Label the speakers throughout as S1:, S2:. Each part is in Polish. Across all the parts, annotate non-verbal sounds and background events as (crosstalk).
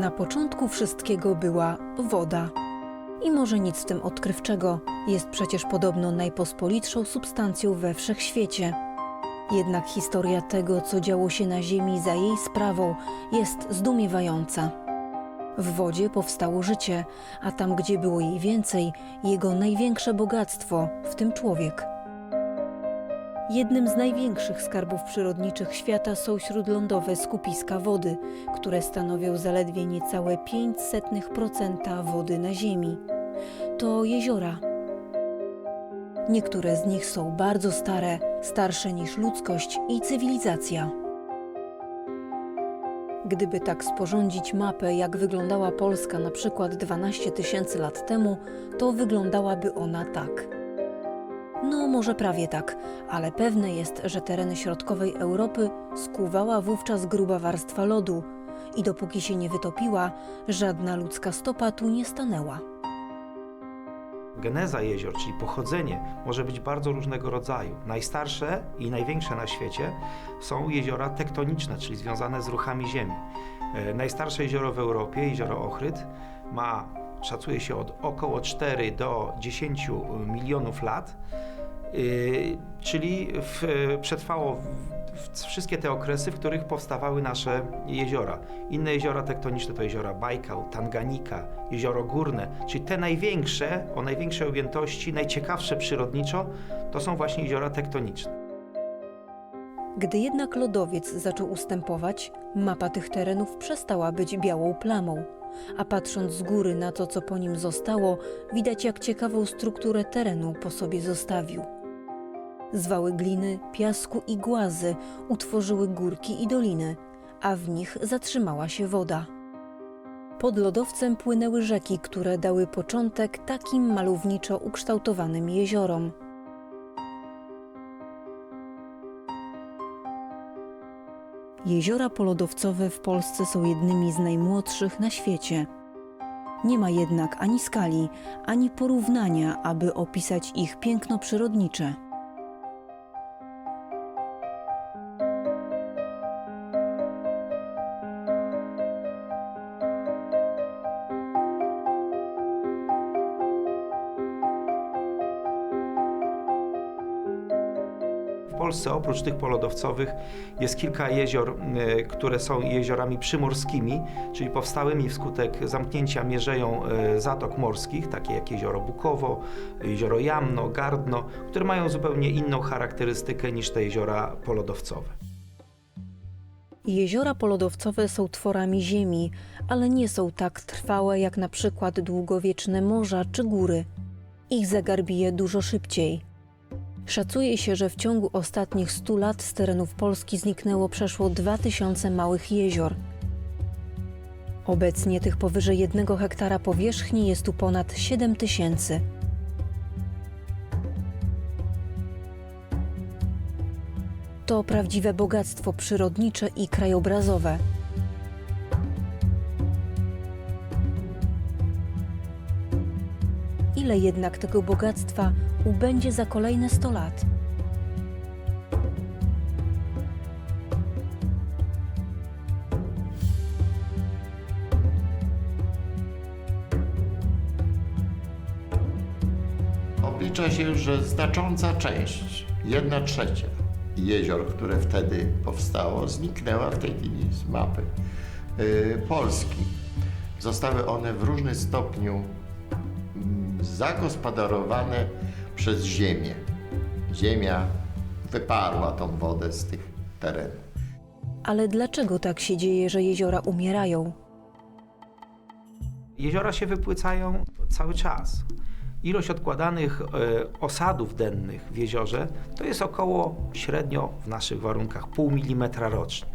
S1: Na początku wszystkiego była woda. I może nic w tym odkrywczego, jest przecież podobno najpospolitszą substancją we wszechświecie. Jednak historia tego, co działo się na Ziemi za jej sprawą, jest zdumiewająca. W wodzie powstało życie, a tam, gdzie było jej więcej, jego największe bogactwo, w tym człowiek. Jednym z największych skarbów przyrodniczych świata są śródlądowe skupiska wody, które stanowią zaledwie niecałe 0,05% wody na Ziemi. To jeziora. Niektóre z nich są bardzo stare, starsze niż ludzkość i cywilizacja. Gdyby tak sporządzić mapę, jak wyglądała Polska na przykład 12 tysięcy lat temu, to wyglądałaby ona tak. No, może prawie tak, ale pewne jest, że tereny środkowej Europy skuwała wówczas gruba warstwa lodu i dopóki się nie wytopiła, żadna ludzka stopa tu nie stanęła.
S2: Geneza jezior, czyli pochodzenie, może być bardzo różnego rodzaju. Najstarsze i największe na świecie są jeziora tektoniczne, czyli związane z ruchami Ziemi. E, Najstarsze jezioro w Europie, jezioro Ochryd, ma, szacuje się, od około 4 do 10 milionów lat, czyli w, przetrwało wszystkie te okresy, w których powstawały nasze jeziora. Inne jeziora tektoniczne to jeziora Bajkał, Tanganika, jezioro górne, czyli te największe, o największej objętości, najciekawsze przyrodniczo, to są właśnie jeziora tektoniczne.
S1: Gdy jednak lodowiec zaczął ustępować, mapa tych terenów przestała być białą plamą. A patrząc z góry na to, co po nim zostało, widać jak ciekawą strukturę terenu po sobie zostawił. Zwały gliny, piasku i głazy utworzyły górki i doliny, a w nich zatrzymała się woda. Pod lodowcem płynęły rzeki, które dały początek takim malowniczo ukształtowanym jeziorom. Jeziora polodowcowe w Polsce są jednymi z najmłodszych na świecie. Nie ma jednak ani skali, ani porównania, aby opisać ich piękno przyrodnicze.
S2: Polsce oprócz tych polodowcowych jest kilka jezior, e, które są jeziorami przymorskimi, czyli powstałymi wskutek zamknięcia mierzeją e, zatok morskich, takie jak jezioro Bukowo, jezioro Jamno, Gardno, które mają zupełnie inną charakterystykę niż te jeziora polodowcowe.
S1: Jeziora polodowcowe są tworami ziemi, ale nie są tak trwałe jak na przykład długowieczne morza czy góry. Ich zegar bije dużo szybciej. Szacuje się, że w ciągu ostatnich 100 lat z terenów Polski zniknęło przeszło 2000 małych jezior. Obecnie tych powyżej 1 hektara powierzchni jest tu ponad 7 tysięcy. To prawdziwe bogactwo przyrodnicze i krajobrazowe. Ile jednak tego bogactwa ubędzie za kolejne 100 lat?
S3: Oblicza się, że znacząca część, jedna trzecia jezior, które wtedy powstało, zniknęła w tej chwili z mapy y, Polski. Zostały one w różnym stopniu zagospodarowane przez ziemię. Ziemia wyparła tą wodę z tych terenów.
S1: Ale dlaczego tak się dzieje, że jeziora umierają?
S2: Jeziora się wypłycają cały czas. Ilość odkładanych e, osadów dennych w jeziorze to jest około średnio w naszych warunkach pół milimetra rocznie.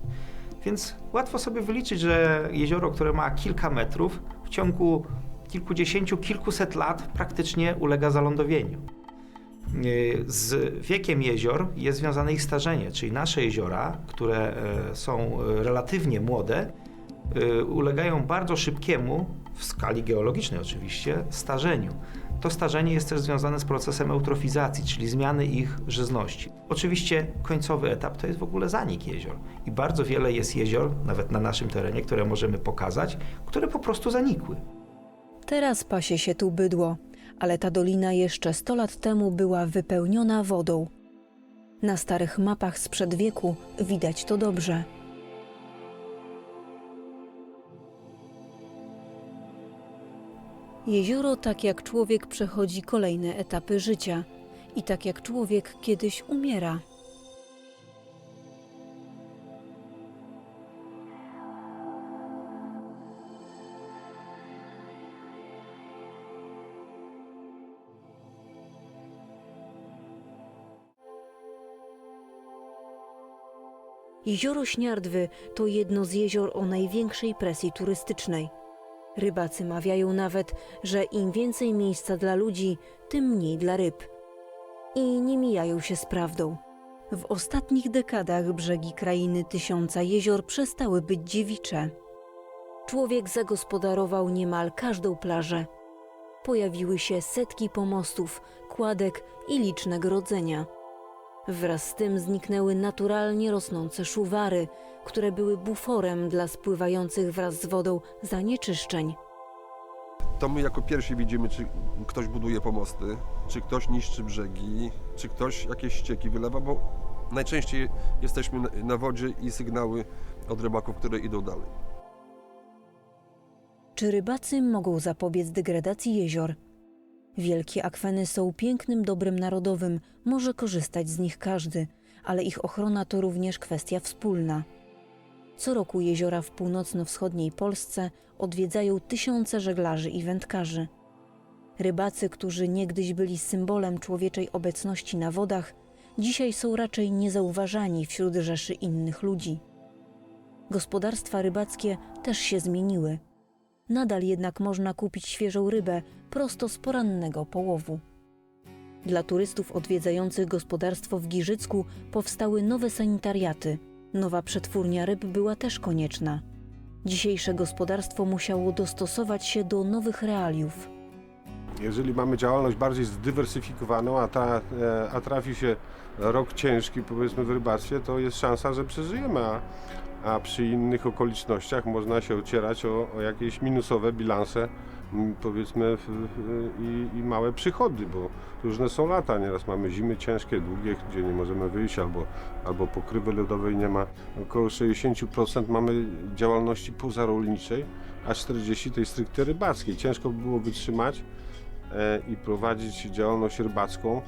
S2: Więc łatwo sobie wyliczyć, że jezioro, które ma kilka metrów, w ciągu kilkudziesięciu, kilkuset lat praktycznie ulega zalądowieniu. E, Z wiekiem jezior jest związane ich starzenie, czyli nasze jeziora, które e, są e, relatywnie młode, y, ulegają bardzo szybkiemu, w skali geologicznej oczywiście, starzeniu. To starzenie jest też związane z procesem eutrofizacji, czyli zmiany ich żyzności. Oczywiście końcowy etap to jest w ogóle zanik jezior. I bardzo wiele jest jezior, nawet na naszym terenie, które możemy pokazać, które po prostu zanikły.
S1: Teraz pasie się tu bydło, ale ta dolina jeszcze 100 lat temu była wypełniona wodą. Na starych mapach sprzed wieku widać to dobrze. Jezioro, tak jak człowiek, przechodzi kolejne etapy życia i tak jak człowiek kiedyś umiera. Jezioro Śniardwy to jedno z jezior o największej presji turystycznej. Rybacy mawiają nawet, że im więcej miejsca dla ludzi, tym mniej dla ryb. I nie mijają się z prawdą. W ostatnich dekadach brzegi krainy tysiąca jezior przestały być dziewicze. Człowiek zagospodarował niemal każdą plażę. Pojawiły się setki pomostów, kładek i liczne grodzenia. Wraz z tym zniknęły naturalnie rosnące szuwary, które były buforem dla spływających wraz z wodą zanieczyszczeń.
S4: To my jako pierwsi widzimy, czy ktoś buduje pomosty, czy ktoś niszczy brzegi, czy ktoś jakieś ścieki wylewa, bo najczęściej jesteśmy na- wodzie i sygnały od rybaków, które idą dalej.
S1: Czy rybacy mogą zapobiec degradacji jezior? Wielkie akweny są pięknym dobrem narodowym, może korzystać z nich każdy, ale ich ochrona to również kwestia wspólna. Co roku jeziora w północno-wschodniej Polsce odwiedzają tysiące żeglarzy i wędkarzy. Rybacy, którzy niegdyś byli symbolem człowieczej obecności na wodach, dzisiaj są raczej niezauważani wśród rzeszy innych ludzi. Gospodarstwa rybackie też się zmieniły. Nadal jednak można kupić świeżą rybę prosto z porannego połowu. Dla turystów odwiedzających gospodarstwo w Giżycku powstały nowe sanitariaty. Nowa przetwórnia ryb była też konieczna. Dzisiejsze gospodarstwo musiało dostosować się do nowych realiów.
S5: Jeżeli mamy działalność bardziej zdywersyfikowaną, a, ta, e, a trafi się rok ciężki powiedzmy w rybactwie, to jest szansa, że przeżyjemy, a, a przy innych okolicznościach można się ocierać o, o jakieś minusowe bilanse powiedzmy i, i małe przychody, bo różne są lata, nieraz mamy zimy ciężkie, długie, gdzie nie możemy wyjść albo, albo pokrywy lodowej nie ma. Około 60% mamy działalności pozarolniczej, a 40% tej stricte rybackiej. Ciężko by było wytrzymać e, i prowadzić działalność rybacką,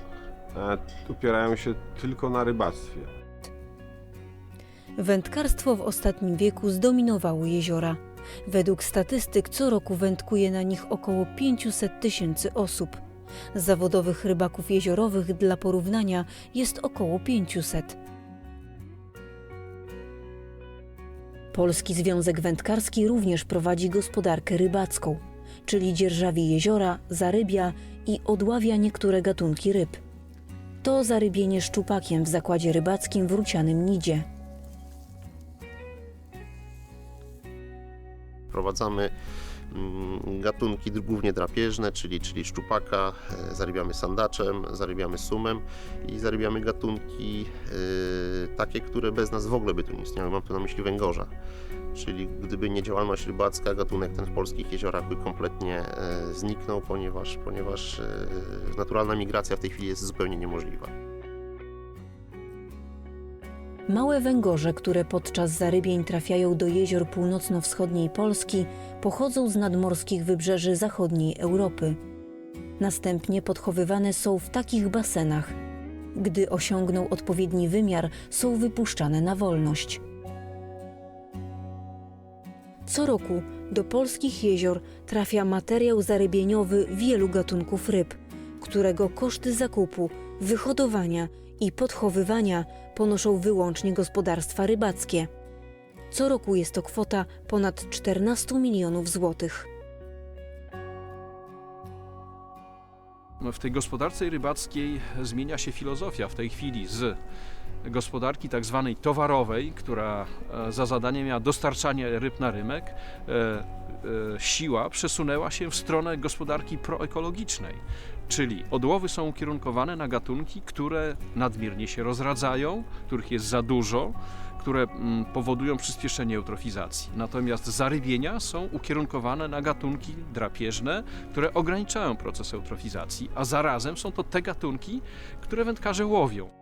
S5: e, opierają się tylko na rybactwie.
S1: Wędkarstwo w ostatnim wieku zdominowało jeziora. Według statystyk co roku wędkuje na nich około 500 tysięcy osób. Zawodowych rybaków jeziorowych dla porównania jest około 500. Polski Związek Wędkarski również prowadzi gospodarkę rybacką, czyli dzierżawi jeziora, zarybia i odławia niektóre gatunki ryb. To zarybienie szczupakiem w zakładzie rybackim w Rucianym Nidzie.
S6: Wprowadzamy mm, gatunki głównie drapieżne, czyli, czyli szczupaka, e, zarybiamy sandaczem, zarybiamy sumem i zarybiamy gatunki e, takie, które bez nas w ogóle by tu nie istniały. Mam tu na myśli węgorza. Czyli gdyby nie działalność rybacka, gatunek ten w polskich jeziorach by kompletnie e, zniknął, ponieważ, ponieważ naturalna migracja w tej chwili jest zupełnie niemożliwa.
S1: Małe węgorze, które podczas zarybień trafiają do jezior północno-wschodniej Polski, pochodzą z nadmorskich wybrzeży zachodniej Europy. Następnie podchowywane są w takich basenach. Gdy osiągną odpowiedni wymiar, są wypuszczane na wolność. Co roku do polskich jezior trafia materiał zarybieniowy wielu gatunków ryb, którego koszty zakupu, wyhodowania i podchowywania ponoszą wyłącznie gospodarstwa rybackie. Co roku jest to kwota ponad 14 milionów złotych.
S7: W tej gospodarce rybackiej zmienia się filozofia w tej chwili z gospodarki tak zwanej towarowej, która e, za zadanie miała dostarczanie ryb na rynek, e, siła przesunęła się w stronę gospodarki proekologicznej, czyli odłowy są ukierunkowane na gatunki, które nadmiernie się rozradzają, których jest za dużo, które mm, powodują przyspieszenie eutrofizacji. Natomiast zarybienia są ukierunkowane na gatunki drapieżne, które ograniczają proces eutrofizacji, a zarazem są to te gatunki, które wędkarze łowią.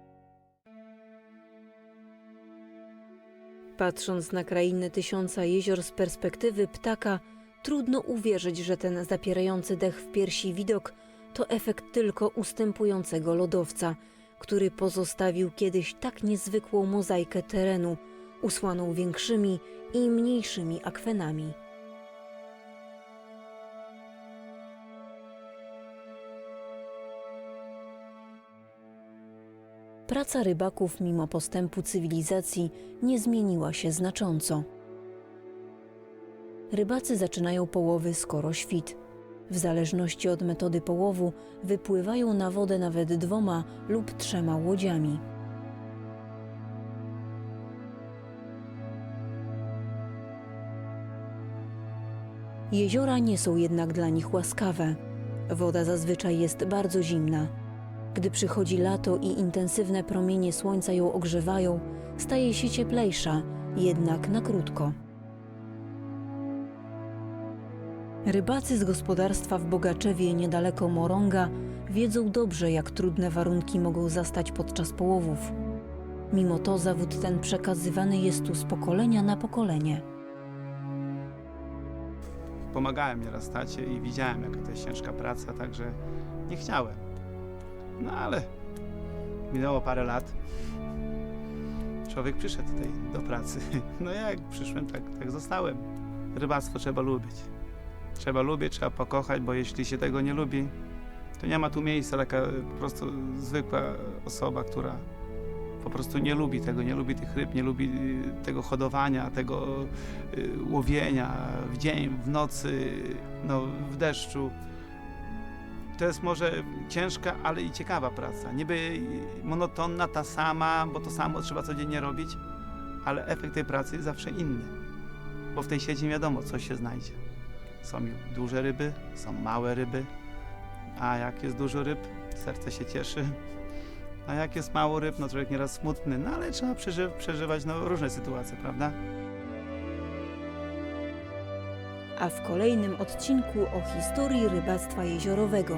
S1: Patrząc na krainę tysiąca jezior z perspektywy ptaka, trudno uwierzyć, że ten zapierający dech w piersi widok to efekt tylko ustępującego lodowca, który pozostawił kiedyś tak niezwykłą mozaikę terenu, usłaną większymi i mniejszymi akwenami. Praca rybaków mimo postępu cywilizacji nie zmieniła się znacząco. Rybacy zaczynają połowy skoro świt. W zależności od metody połowu wypływają na wodę nawet dwoma lub trzema łodziami. Jeziora nie są jednak dla nich łaskawe. Woda zazwyczaj jest bardzo zimna. Gdy przychodzi lato i intensywne promienie słońca ją ogrzewają, staje się cieplejsza, jednak na krótko. Rybacy z gospodarstwa w Bogaczewie niedaleko Moronga wiedzą dobrze, jak trudne warunki mogą zastać podczas połowów. Mimo to zawód ten przekazywany jest tu z pokolenia na pokolenie.
S8: pomagałem nieraz tacie i widziałem, jaka to jest ciężka praca, także nie chciałem. No ale minęło parę lat. Człowiek przyszedł tutaj do pracy. (laughs) No ja jak przyszłem, tak, tak zostałem. Rybactwo trzeba lubić. Trzeba lubić, trzeba pokochać, bo jeśli się tego nie lubi, to nie ma tu miejsca taka po prostu zwykła osoba, która po prostu nie lubi tego, nie lubi tych ryb, nie lubi y, tego hodowania, tego y, łowienia w dzień, w nocy, no, w deszczu. To jest może ciężka, ale i ciekawa praca. Niby monotonna, ta sama, bo to samo trzeba codziennie robić, ale efekt tej pracy jest zawsze inny. Bo w tej sieci wiadomo, co się znajdzie. Są duże ryby, są małe ryby, a jak jest dużo ryb, serce się cieszy. A jak jest mało ryb, no człowiek nieraz smutny, no ale trzeba przeży przeżywać no, różne sytuacje, prawda?
S1: A w kolejnym odcinku o historii rybactwa jeziorowego.